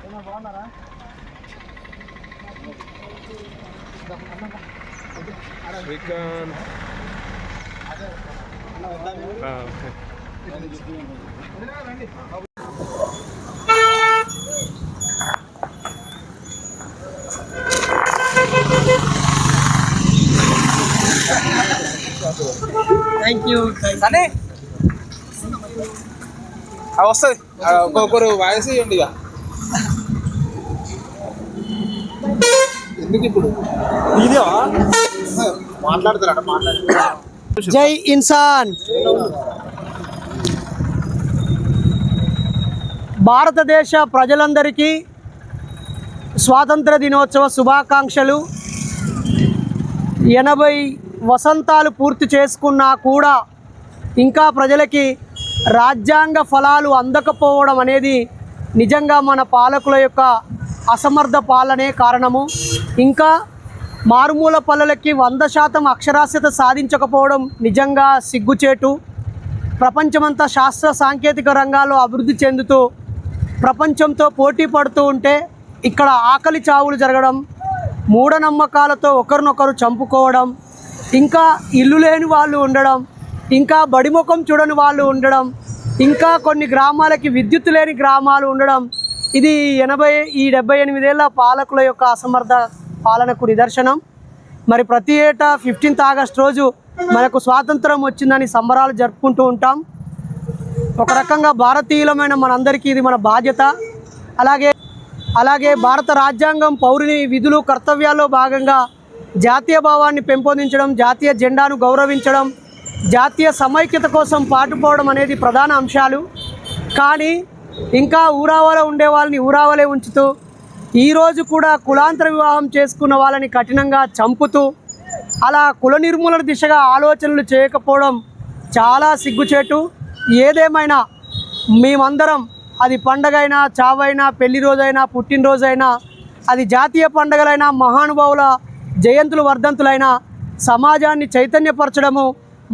ఏమన్నా బాగున్నారా శ్రీకాంత్ ఆ, థ్యాంక్ యూ కానీ వస్తుంది. ఒక్కొక్కరు వాయిస్ ఇవ్వండి ఇక. ఎందుకు ఇప్పుడు? ఇదే మాట్లాడతారట మాట్లాడతారు. జై ఇన్సాన్. భారతదేశ ప్రజలందరికీ స్వాతంత్ర దినోత్సవ శుభాకాంక్షలు. ఎనభై వసంతాలు పూర్తి చేసుకున్నా కూడా ఇంకా ప్రజలకి రాజ్యాంగ ఫలాలు అందకపోవడం అనేది నిజంగా మన పాలకుల యొక్క అసమర్థ పాలనే కారణము. ఇంకా మారుమూల పల్లెలకి వంద శాతం అక్షరాస్యత సాధించకపోవడం నిజంగా సిగ్గుచేటు. ప్రపంచమంతా శాస్త్ర సాంకేతిక రంగాల్లో అభివృద్ధి చెందుతూ ప్రపంచంతో పోటీ పడుతూ ఉంటే ఇక్కడ ఆకలి చావులు జరగడం మూఢనమ్మకాలతో ఒకరినొకరు చంపుకోవడం ఇంకా ఇల్లు లేని వాళ్ళు ఉండడం ఇంకా బడిముఖం చూడని వాళ్ళు ఉండడం ఇంకా కొన్ని గ్రామాలకి విద్యుత్ లేని గ్రామాలు ఉండడం ఇది ఎనభై ఈ డెబ్బై ఎనిమిదేళ్ళ పాలకుల యొక్క అసమర్థ పాలనకు నిదర్శనం. మరి ప్రతి ఏటా ఫిఫ్టీన్త్ ఆగస్ట్ రోజు మనకు స్వాతంత్రం వచ్చిందని సంబరాలు జరుపుకుంటూ ఉంటాం. ఒక రకంగా భారతీయులమైన మనందరికీ ఇది మన బాధ్యత. అలాగే అలాగే భారత రాజ్యాంగం పౌరుని విధులు కర్తవ్యాల్లో భాగంగా జాతీయ భావాన్ని పెంపొందించడం జాతీయ జెండాను గౌరవించడం జాతీయ సమైక్యత కోసం పాటుపోవడం అనేది ప్రధాన అంశాలు. కానీ ఇంకా ఊరావలో ఉండే వాళ్ళని ఊరావలే ఉంచుతూ ఈరోజు కూడా కులాంతర వివాహం చేసుకున్న వాళ్ళని కఠినంగా చంపుతూ అలా కుల నిర్మూలన దిశగా ఆలోచనలు చేయకపోవడం చాలా సిగ్గుచేటు. ఏదేమైనా మేమందరం అది పండగైనా చావైనా పెళ్ళి రోజైనా పుట్టినరోజైనా అది జాతీయ పండగలైనా మహానుభావుల జయంతులు వర్ధంతులైనా సమాజాన్ని చైతన్యపరచడము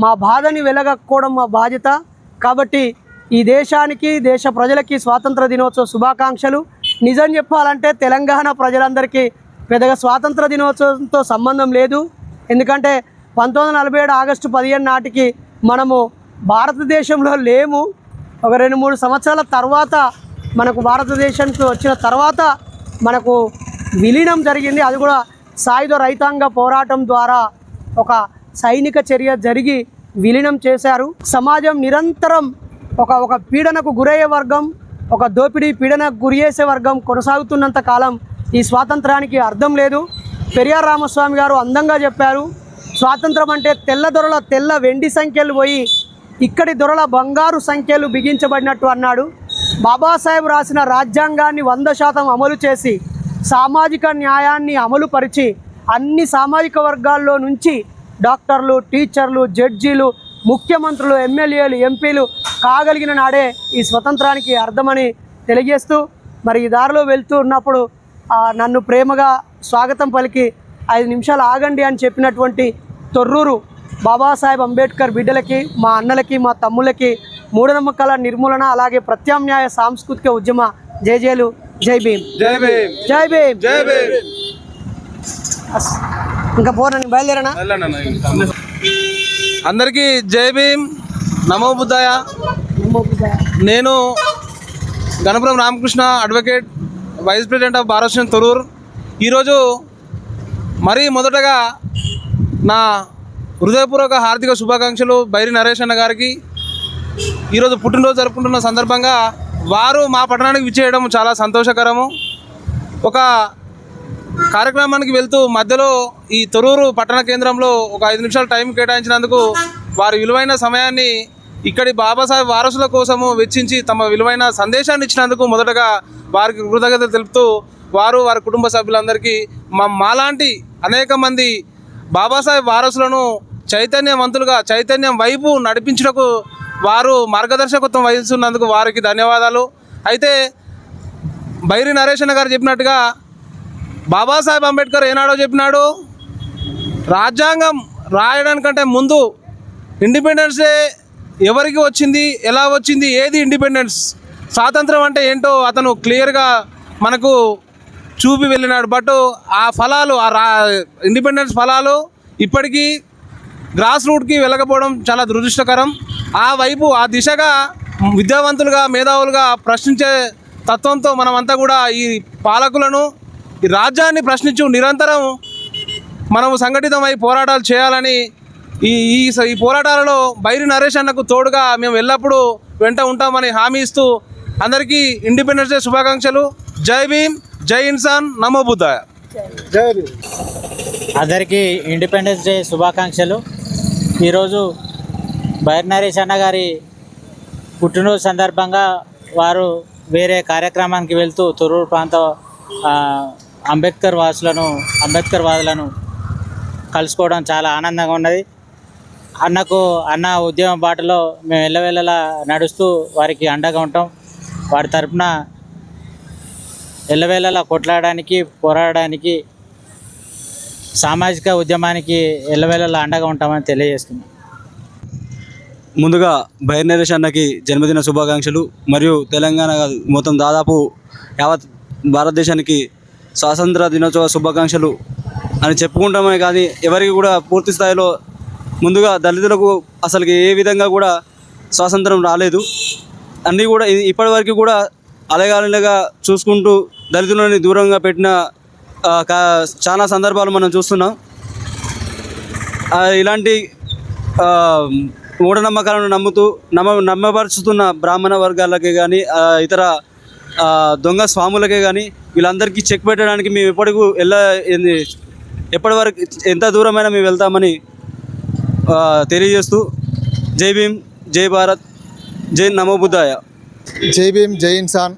మా బాధని వెలగక్కోవడం మా బాధ్యత. కాబట్టి ఈ దేశానికి దేశ ప్రజలకి స్వాతంత్ర దినోత్సవ శుభాకాంక్షలు. నిజం చెప్పాలంటే తెలంగాణ ప్రజలందరికీ పెద్దగా స్వాతంత్ర దినోత్సవంతో సంబంధం లేదు. ఎందుకంటే పంతొమ్మిది వందల నలభై ఏడు ఆగస్టు పదిహేను నాటికి మనము భారతదేశంలో లేము. ఒక రెండు మూడు సంవత్సరాల తర్వాత మనకు భారతదేశానికి వచ్చిన తర్వాత మనకు విలీనం జరిగింది. అది కూడా సాయుధ రైతాంగ పోరాటం ద్వారా ఒక సైనిక చర్య జరిగి విలీనం చేశారు. సమాజం నిరంతరం ఒక ఒక పీడనకు గురయ్యే వర్గం ఒక దోపిడీ పీడనకు గురి చేసే వర్గం కొనసాగుతున్నంత కాలం ఈ స్వాతంత్రానికి అర్థం లేదు. పెరియార్ రామస్వామి గారు అందంగా చెప్పారు స్వాతంత్రం అంటే తెల్ల దొరల తెల్ల వెండి సంఖ్యలు పోయి ఇక్కడి దొరల బంగారు సంఖ్యలు బిగించబడినట్టు అన్నాడు. బాబాసాహెబ్ రాసిన రాజ్యాంగాన్ని వంద శాతం అమలు చేసి సామాజిక న్యాయాన్ని అమలుపరిచి అన్ని సామాజిక వర్గాల్లో నుంచి డాక్టర్లు టీచర్లు జడ్జీలు ముఖ్యమంత్రులు ఎమ్మెల్యేలు ఎంపీలు కాగలిగిన నాడే ఈ స్వతంత్రానికి అర్థమని తెలియజేస్తూ మరి ఈ దారిలో వెళ్తూ ఉన్నప్పుడు నన్ను ప్రేమగా స్వాగతం పలికి ఐదు నిమిషాలు ఆగండి అని చెప్పినటువంటి తొర్రూరు బాబాసాహెబ్ అంబేద్కర్ బిడ్డలకి మా అన్నలకి మా తమ్ముళ్ళకి మూఢనమ్మకాల నిర్మూలన అలాగే ప్రత్యామ్నాయ సాంస్కృతిక ఉద్యమ జయజయలు జై భీమ్. జై భీమ్. జై భీమ్. జై భీమ్. ఇంకా పోరని బయలుదేరానా? అందరికీ జై భీమ్. నమో బుద్ధాయ. నేను Ganapuram Ramakrishna advocate vice president of Bharat Thorrur. ఈరోజు మరీ మొదటగా నా హృదయపూర్వక హార్దిక శుభాకాంక్షలు బైరి నరేష్ అన్న గారికి. ఈరోజు పుట్టినరోజు జరుపుకుంటున్న సందర్భంగా వారు మా పట్టణానికి విచ్చేయడం చాలా సంతోషకరము. ఒక కార్యక్రమానికి వెళ్తూ మధ్యలో ఈ తొరూరు పట్టణ కేంద్రంలో ఒక ఐదు నిమిషాలు టైం కేటాయించినందుకు వారి విలువైన సమయాన్ని ఇక్కడి బాబాసాహెబ్ వారసుల కోసము వెచ్చించి తమ విలువైన సందేశాన్ని ఇచ్చినందుకు మొదటగా వారికి కృతజ్ఞతలు తెలుపుతూ వారు వారి కుటుంబ సభ్యులందరికీ మా మాలాంటి అనేక మంది బాబాసాహెబ్ వారసులను చైతన్యవంతులుగా చైతన్యం వైపు నడిపించుటకు వారు మార్గదర్శకత్వం వహిస్తున్నందుకు వారికి ధన్యవాదాలు. అయితే బైరి నరేష్ గారు చెప్పినట్టుగా బాబాసాహెబ్ అంబేద్కర్ ఏనాడో చెప్పినాడు? రాజ్యాంగం రాయడానికంటే ముందు ఇండిపెండెన్స్ డే ఎవరికి వచ్చింది? ఎలా వచ్చింది? ఏది ఇండిపెండెన్స్? స్వాతంత్రం అంటే ఏంటో అతను క్లియర్గా మనకు చూపి వెళ్ళినాడు. బట్ ఆ ఫలాలు ఆ రా ఇండిపెండెన్స్ ఫలాలు ఇప్పటికీ గ్రాస్ రూట్కి వెళ్ళకపోవడం చాలా దురదృష్టకరం. ఆ వైపు ఆ దిశగా విద్యావంతులుగా మేధావులుగా ప్రశ్నించే తత్వంతో మనమంతా కూడా ఈ పాలకులను ఈ రాజ్యాన్ని ప్రశ్నించు నిరంతరం మనము సంఘటితమై పోరాటాలు చేయాలని ఈ ఈ స- ఈ పోరాటాలలో బైరి నరేష్ అన్నకు తోడుగా మేము ఎల్లప్పుడూ వెంట ఉంటామని హామీ ఇస్తూ అందరికీ ఇండిపెండెన్స్ డే శుభాకాంక్షలు. జై భీమ్ జై ఇన్సాన్ నమో బుద్ధాయ. అందరికీ ఇండిపెండెన్స్ డే శుభాకాంక్షలు. ఈరోజు బైర్ నరేష్ అన్న గారి పుట్టినరోజు సందర్భంగా వారు వేరే కార్యక్రమానికి వెళ్తూ తొర్రూరు ప్రాంత ఆ, అంబేద్కర్ వాసులను అంబేద్కర్ వాదులను కలుసుకోవడం చాలా ఆనందంగా ఉన్నది. అన్నకు అన్న ఉద్యమ బాటలో మేము ఎల్లవెల్లలా నడుస్తూ వారికి అండగా ఉంటాం. వారి తరపున ఎల్లవేళలా కొట్లాడడానికి పోరాడడానికి సామాజిక ఉద్యమానికి ఎల్లవేళలా అండగా ఉంటామని తెలియజేస్తున్నాం. ముందుగా బైర్ నరేష్ అన్నకి జన్మదిన శుభాకాంక్షలు. మరియు తెలంగాణ మొత్తం దాదాపు యావత్ భారతదేశానికి స్వాతంత్ర దినోత్సవ శుభాకాంక్షలు అని చెప్పుకుంటామే కానీ ఎవరికి కూడా పూర్తి స్థాయిలో ముందుగా దళితులకు అసలుకి ఏ విధంగా కూడా స్వాతంత్రం రాలేదు. అన్నీ కూడా ఇప్పటివరకు కూడా అలగాలిగా చూసుకుంటూ దళితులని దూరంగా పెట్టిన కా- చాలా సందర్భాలు మనం చూస్తున్నాం. ఇలాంటి మూఢనమ్మకాలను నమ్ముతూ నమ్మ నమ్మపరుచుతున్న బ్రాహ్మణ వర్గాలకే కానీ ఇతర దొంగ స్వాములకే కానీ వీళ్ళందరికీ చెక్ పెట్టడానికి మేము ఎప్పటికూ వెళ్ళ ఎప్పటి వరకు ఎంత దూరమైనా మేము వెళ్తామని తెలియజేస్తూ జై భీమ్ జై భారత్ జై నమో బుద్ధాయ. జై భీమ్ జై ఇన్సాన్.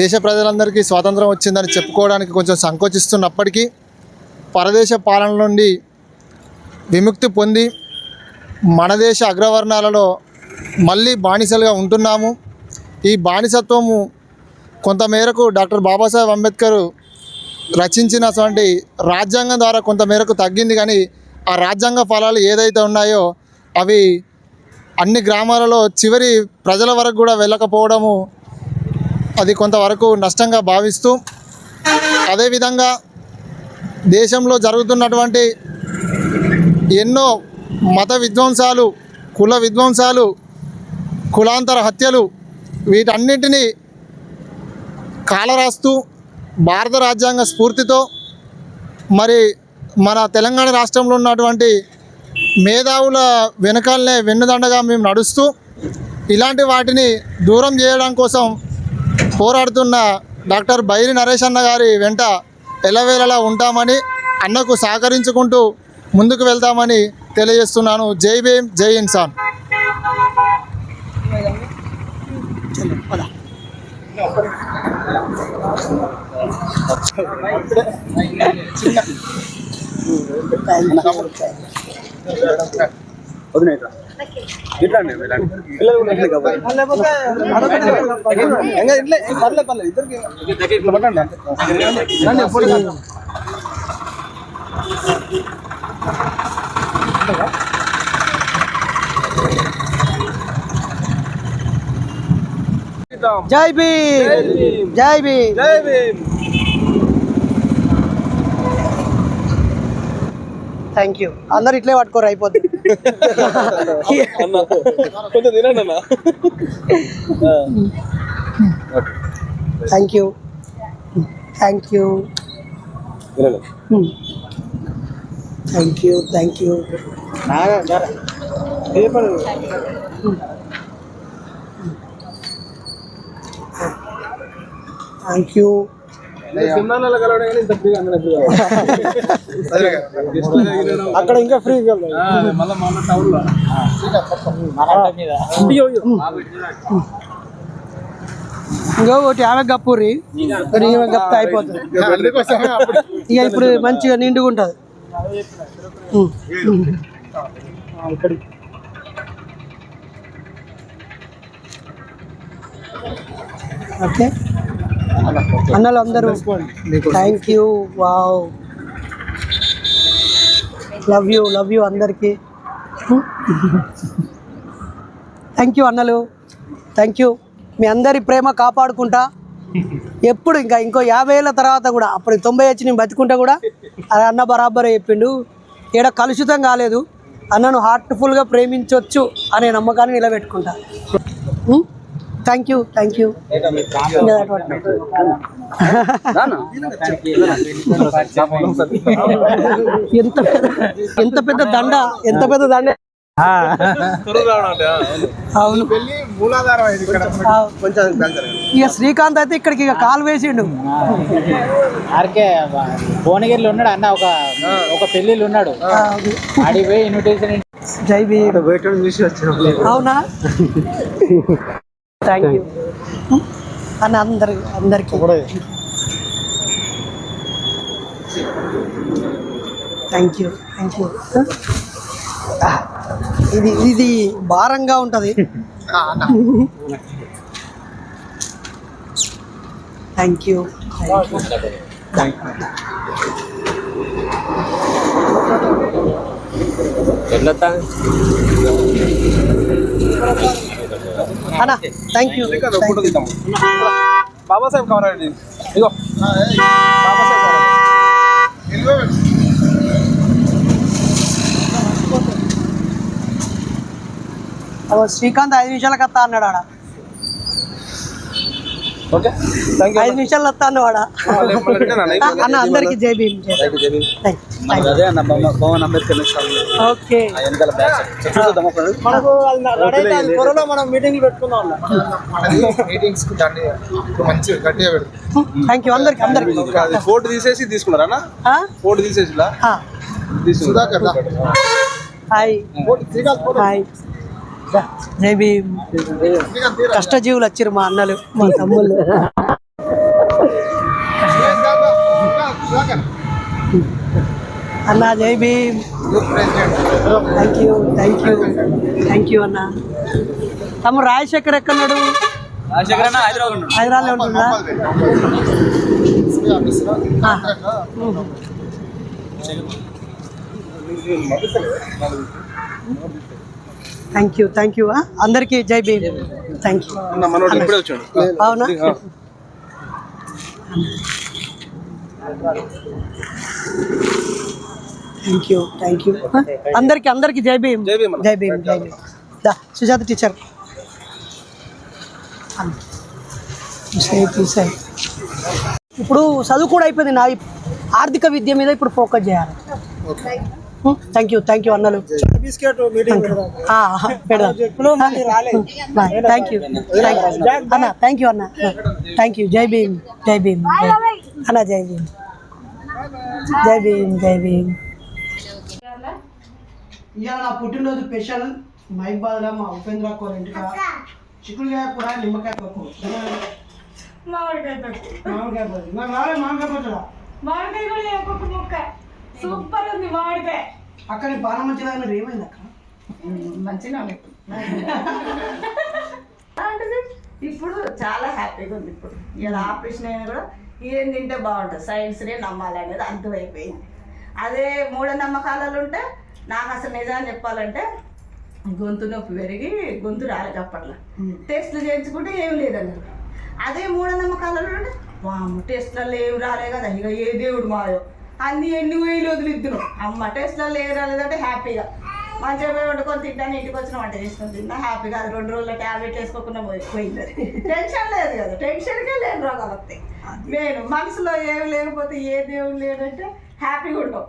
దేశ ప్రజలందరికీ స్వాతంత్రం వచ్చిందని చెప్పుకోవడానికి కొంచెం సంకోచిస్తున్నప్పటికీ పరదేశ పాలన నుండి విముక్తి పొంది మన దేశ అగ్రవర్ణాలలో మళ్ళీ బానిసలుగా ఉంటున్నాము. ఈ బానిసత్వము కొంతమేరకు డాక్టర్ బాబాసాహెబ్ అంబేద్కర్ రచించినటువంటి రాజ్యాంగం ద్వారా కొంతమేరకు తగ్గింది కానీ ఆ రాజ్యాంగ ఫలాలు ఏదైతే ఉన్నాయో అవి అన్ని గ్రామాలలో చివరి ప్రజల వరకు కూడా వెళ్ళకపోవడము అది కొంతవరకు నష్టంగా భావిస్తూ అదేవిధంగా దేశంలో జరుగుతున్నటువంటి ఎన్నో మత విధ్వంసాలు కుల విధ్వంసాలు కులాంతర హత్యలు వీటన్నిటినీ కాలరాస్తూ భారత రాజ్యాంగ స్ఫూర్తితో మరి మన తెలంగాణ రాష్ట్రంలో ఉన్నటువంటి మేధావుల వెనకాలనే వెన్నుదండగా మేము నడుస్తూ ఇలాంటి వాటిని దూరం చేయడం కోసం పోరాడుతున్న డాక్టర్ బైరి నరేష్ అన్న గారి వెంట ఎల్లవేళలా ఉంటామని అన్నకు సహకరించుకుంటూ ముందుకు వెళ్తామని తెలియజేస్తున్నాను. జై భీమ్ జై ఇన్సాన్. பதினெட்டு ఇట్లాండి పర్లే పర్లేదు ఇద్దరికి ఇట్లా పట్టండి అంతే ఎప్పుడు జై భీమ్. జై భీమ్. జై భీమ్. థ్యాంక్ యూ అందరు ఇట్లే పట్టుకోరు అన్న thank you thank you thank you thank you thank you అక్కడ ఇంకా ఫ్రీ ఇంకా ఒకటి ఆమె మరి ఈమె అయిపోతుంది. ఇక ఇప్పుడు మంచిగా నిండుగా ఉంటుంది ఓకే. అన్నలు అందరూ thank you wow love you love you అందరికీ. థ్యాంక్ యూ అన్నలు. థ్యాంక్ యూ మీ అందరి ప్రేమ కాపాడుకుంటా. ఎప్పుడు ఇంకా ఇంకో యాభై ఏళ్ళ తర్వాత కూడా అప్పుడు తొంభై వచ్చి నేను బతుకుంటా కూడా అది అన్న బరాబర్ చెప్పిండు. ఈడ కలుషితం కాలేదు. అన్నను హార్ట్ఫుల్గా ప్రేమించవచ్చు అనే నమ్మకాన్ని నిలబెట్టుకుంటా. థ్యాంక్ యూ థ్యాంక్ యూ ఎంత పెద్ద ఎంత పెద్ద దండ ఎంత పెద్ద దండ. అవును. ఇక శ్రీకాంత్ అయితే ఇక్కడికి ఇక కాలు వేసిండు. ఆర్కే భువనగిరిలో ఉన్నాడు అన్న ఒక ఒక పెళ్ళిళ్ళు ఉన్నాడు. ఆడికి పోయి ఇన్విటేషన్ జై భీమ్. అవునా? థ్యాంక్ యూ అన్న అందరి అందరికి. థ్యాంక్ యూ థ్యాంక్ యూ ఇది ఇది భారంగా ఉంటుంది. థ్యాంక్ యూ అన్న థ్యాంక్ యూ బాబాసాహెబ్ కావాలండి ఇగో బాబాసాహెబ్ శ్రీకాంత్ ఐదు నిమిషాలకు వస్తా అన్నాడు ఆడ. ఓకే. ఐదు నిమిషాలు వస్తా అన్నవాడ అన్న అందరికి జై భీమ్. అదే అన్న భవన్ అంబేద్కర్ ఓకే. మనకు త్వరలో మనం మీటింగ్ పెట్టుకుందాం మీటింగ్స్ మంచిగా గట్టిగా పెడుతుంది థ్యాంక్ యూ అందరికి అందరికి. అది ఫోటో తీసేసి తీసుకున్నారా అన్న? ఆ? ఫోటో తీసేసి సుధాకర్. హాయ్ హాయ్ జై భీమ్ కష్టజీవులు వచ్చారు మా అన్నలు మా తమ్ముళ్ళు. అన్న జై Bhim thank you thank you thank you అన్న. తమ్ముడు రాజశేఖర్ ఎక్కడున్నాడు? హైదరాబాద్ హైదరాబాద్లో ఉంటుందా. Thank you thank you. అందరికీ జై భీమ్. Thank you. అవునా? Thank you thank you. అందరికి అందరికి జై భీమ్. జై భీమ్. జై భీమ్ జై భీమ్. దా సుజాత టీచర్. ఇప్పుడు చదువు కూడా అయిపోయింది నా ఆర్థిక విద్య మీద ఇప్పుడు ఫోకస్ చేయాలి. థ్యాంక్ యూ థ్యాంక్ యూ అన్నలు థ్యాంక్ యూ అన్న థ్యాంక్ యూ అన్న థ్యాంక్ యూ జై భీమ్ జై భీమ్ అన్న జై భీమ్ జై భీమ్ జై భీమ్ ఇవాళ నా పుట్టినరోజు స్పెషల్. మైబాద్లో మా ఉపేంద్ర కోర్ ఇంటికా. చిక్కుడుకాయ కూర నిమ్మకాయ పప్పు. మామిడికాయ పప్పు. మామిడికాయ పప్పు. మామిడికాయ పచ్చడా మామిడికాయ కూడా ఒక్కొక్క ముక్క. సూపర్ ఉంది మామిడికాయ అక్కడ నీ బాగా మంచిదా మీరు ఏమైంది అక్కడ? మంచిగా అలాంటిది ఇప్పుడు చాలా హ్యాపీగా ఉంది ఇప్పుడు. ఇలా ఆపరేషన్ అయినా కూడా ఏం తింటే బాగుంటుంది. సైన్స్నే నమ్మాలి అనేది అర్థమైపోయింది అదే మూఢనమ్మకాలలో ఉంటే నాకు అసలు నిజాన్ని చెప్పాలంటే గొంతు నొప్పి పెరిగి గొంతు రాలేదు అప్పట్లో. టెస్ట్లు చేయించుకుంటే ఏం లేదన్నారు. అదే మూఢనమ్మకాలలో ఉంటే వాము టెస్ట్లలో ఏం రాలే కదా. ఇక ఏ దేవుడు మాయో. అన్ని ఎన్ని వేలు వదిలిద్దును అమ్మ టెస్ట్లలో ఏం రాలేదంటే హ్యాపీగా మంచిగా పోయి వండుకొని తింటాను ఇంటికి వచ్చిన వంట చేసుకొని తిన్నా హ్యాపీగా అది రెండు రోజుల ట్యాబ్లెట్ వేసుకోకుండా పోయి- పోయింది. టెన్షన్ లేదు కదా టెన్షన్కే లేని రోగాలు వస్తాయి నేను మనసులో ఏం లేకపోతే ఏ దేవుడు లేడంటే హ్యాపీగా ఉండవు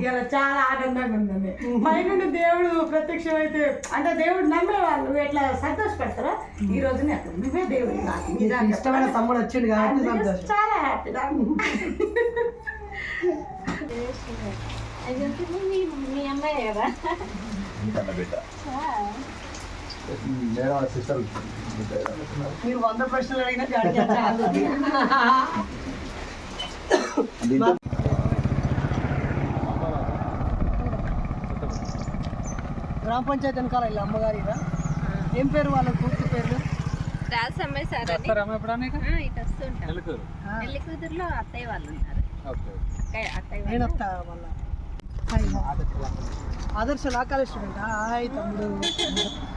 ఇలా చాలా ఆనందంగా ఉందండి. నుండి దేవుడు ప్రత్యక్షం అయితే అంటే దేవుడు నమ్మే వాళ్ళు ఎట్లా సంతోషపెడతారా? ఈ రోజు నేను నువ్వే దేవుడు నాకు ఇష్టమైన తమ్ముడు వచ్చిండు కాబట్టి చాలా హ్యాపీ మీ అమ్మాయి కదా మీరు వంద ప్రశ్నలు అడిగినా గాడికి చాలు. గ్రామ పంచాయతీ వెనకాల ఇలా అమ్మగారిరా. ఏం పేరు వాళ్ళ పూర్తి పేర్లు? రాసమ్మాయి సార్ ఇటు వస్తుంటాం పెళ్ళి కూతురులో అత్తయ్య వాళ్ళు అత్తయ్య నేను వస్తా వాళ్ళ ఆదర్శ నా కాలేజ్ స్టూడెంట్ హాయ్ తమ్ముడు.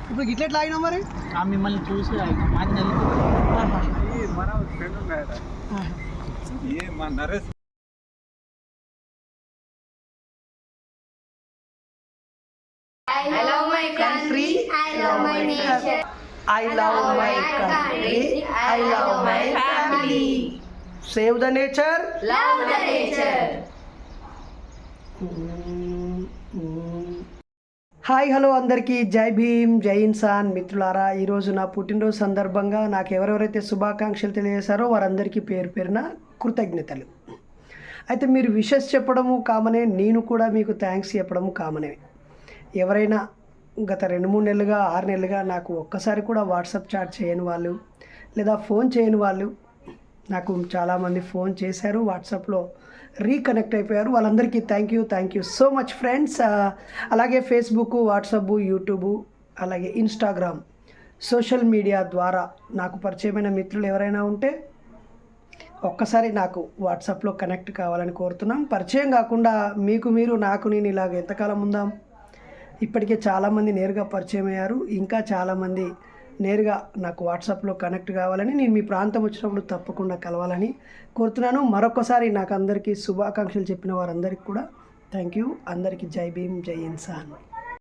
ఇప్పుడు గిట్ల ఎట్లా ఆగినావు మరి? మిమ్మల్ని చూసి మాది I country. I love my family. Save the nature. Love the nature. Hi hello అందరికీ జై భీమ్ జై ఇన్సాన్ మిత్రులారా ఈరోజు నా పుట్టినరోజు సందర్భంగా నాకు ఎవరెవరైతే శుభాకాంక్షలు తెలియజేశారో వారందరికీ పేరు పేరున కృతజ్ఞతలు అయితే మీరు విషెస్ చెప్పడము కామనే నేను కూడా మీకు థ్యాంక్స్ చెప్పడము కామనే ఎవరైనా గత రెండు మూడు నెలలుగా ఆరు నెలలుగా నాకు ఒక్కసారి కూడా వాట్సాప్ చాట్ చేయని వాళ్ళు లేదా ఫోన్ చేయని వాళ్ళు నాకు చాలామంది ఫోన్ చేశారు వాట్సాప్లో రీకనెక్ట్ అయిపోయారు. వాళ్ళందరికీ thank you thank you so much friends అలాగే ఫేస్బుక్ వాట్సాప్ యూట్యూబ్ అలాగే ఇన్స్టాగ్రామ్ సోషల్ మీడియా ద్వారా నాకు పరిచయమైన మిత్రులు ఎవరైనా ఉంటే ఒక్కసారి నాకు వాట్సాప్లో కనెక్ట్ కావాలని కోరుతున్నాం. పరిచయం కాకుండా మీకు మీరు నాకు నేను ఇలాగ ఎంతకాలం ఉందాం? ఇప్పటికే చాలామంది నేరుగా పరిచయం అయ్యారు. ఇంకా చాలామంది నేరుగా నాకు వాట్సాప్లో కనెక్ట్ కావాలని నేను మీ ప్రాంతం వచ్చినప్పుడు తప్పకుండా కలవాలని కోరుతున్నాను. మరొకసారి నాకు అందరికీ శుభాకాంక్షలు చెప్పిన వారందరికీ కూడా. థ్యాంక్ యూ అందరికీ జై భీమ్ జై ఇన్సాన్.